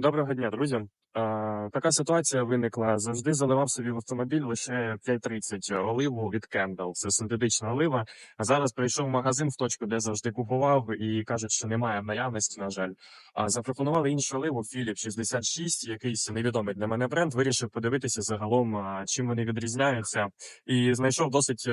Доброго дня, друзі. Е, така ситуація виникла. Завжди заливав собі в автомобіль лише 5.30 оливу від Kendall. Це синтетична олива. Зараз прийшов в магазин в точку, де завжди купував, і кажуть, що немає в наявності, на жаль. А запропонували іншу оливу Philip 66, якийсь невідомий для мене бренд. Вирішив подивитися загалом, чим вони відрізняються, і знайшов досить.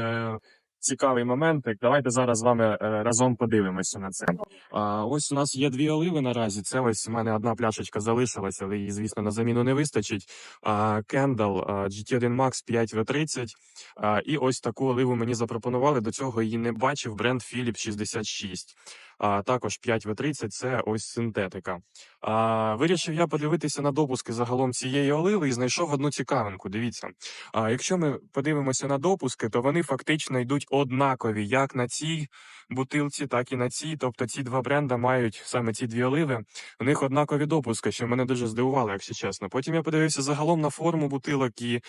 Цікавий Так Давайте зараз з вами е, разом подивимося на це. А, ось у нас є дві оливи наразі. Це ось у мене одна пляшечка залишилася, але її, звісно, на заміну не вистачить. А, Kendall а, GT1 Max 5V30. А, і ось таку оливу мені запропонували. До цього її не бачив бренд Philips 66. А, також 5V30 це ось синтетика. А, вирішив я подивитися на допуски загалом цієї оливи і знайшов одну цікавинку. Дивіться. А, якщо ми подивимося на допуски, то вони фактично йдуть однакові як на цій бутилці, так і на цій. Тобто ці два бренда мають саме ці дві оливи. У них однакові допуски, що мене дуже здивувало, якщо чесно. Потім я подивився загалом на форму бутилок і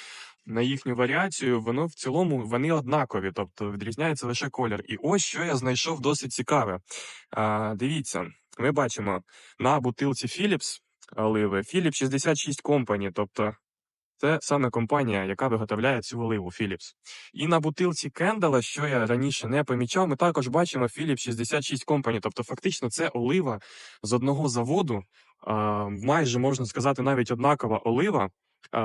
на їхню варіацію. Воно в цілому вони однакові, тобто відрізняється лише колір. І ось що я знайшов досить цікаве. А, дивіться, ми бачимо на бутилці Philips оливи Philips 66 Company, тобто. Це саме компанія, яка виготовляє цю оливу Philips. І на бутилці Кендала, що я раніше не помічав, ми також бачимо Philips 66 Company. Тобто, фактично, це олива з одного заводу, а, майже можна сказати, навіть однакова олива,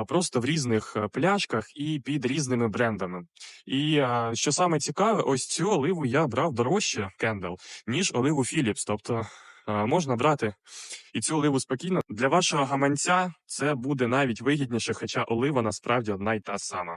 просто в різних пляшках і під різними брендами. І що саме цікаве, ось цю оливу я брав дорожче Кендал, ніж оливу Філіпс. Тобто можна брати і цю оливу спокійно. Для вашого гаманця це буде навіть вигідніше, хоча олива насправді одна й та сама.